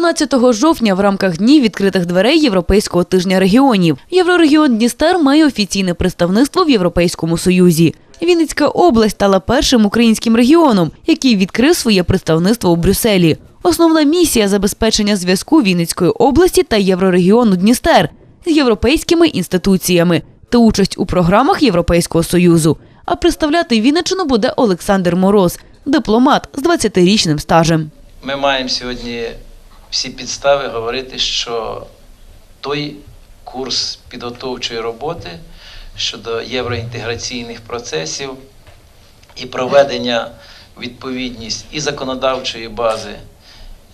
12 жовтня в рамках днів відкритих дверей Європейського тижня регіонів Єврорегіон Дністер має офіційне представництво в Європейському Союзі. Вінницька область стала першим українським регіоном, який відкрив своє представництво у Брюсселі. Основна місія забезпечення зв'язку Вінницької області та Єврорегіону Дністер з європейськими інституціями та участь у програмах Європейського союзу. А представляти Вінниччину буде Олександр Мороз, дипломат з 20-річним стажем. Ми маємо сьогодні всі підстави говорити, що той курс підготовчої роботи щодо євроінтеграційних процесів і проведення відповідність і законодавчої бази,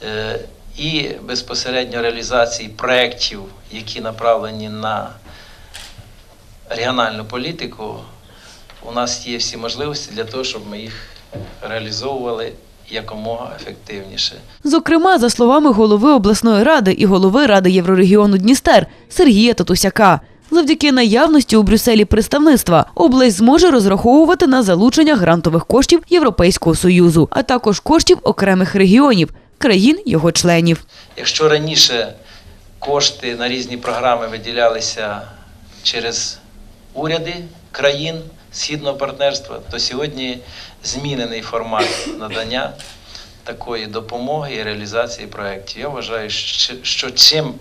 е, і безпосередньо реалізації проєктів, які направлені на регіональну політику, у нас є всі можливості для того, щоб ми їх реалізовували якомога ефективніше. Зокрема, за словами голови обласної ради і голови ради Єврорегіону Дністер Сергія Татусяка. Завдяки наявності у Брюсселі представництва область зможе розраховувати на залучення грантових коштів Європейського союзу, а також коштів окремих регіонів країн його членів. Якщо раніше кошти на різні програми виділялися через уряди країн східного партнерства, то сьогодні змінений формат надання такої допомоги і реалізації проєктів. Я вважаю, що- чим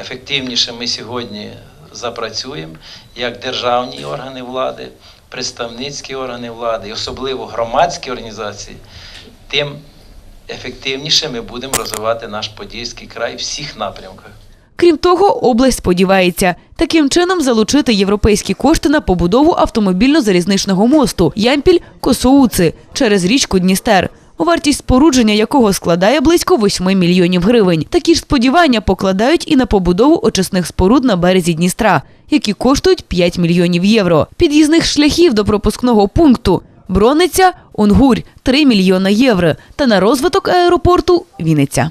ефективніше ми сьогодні запрацюємо, як державні органи влади, представницькі органи влади, і особливо громадські організації, тим ефективніше ми будемо розвивати наш Подільський край в всіх напрямках. Крім того, область сподівається таким чином залучити європейські кошти на побудову автомобільно-залізничного мосту Ямпіль-Косоуци через річку Дністер. Вартість спорудження якого складає близько 8 мільйонів гривень. Такі ж сподівання покладають і на побудову очисних споруд на березі Дністра, які коштують 5 мільйонів євро. Під'їзних шляхів до пропускного пункту Брониця, Унгурь 3 мільйона євро та на розвиток аеропорту Вінниця.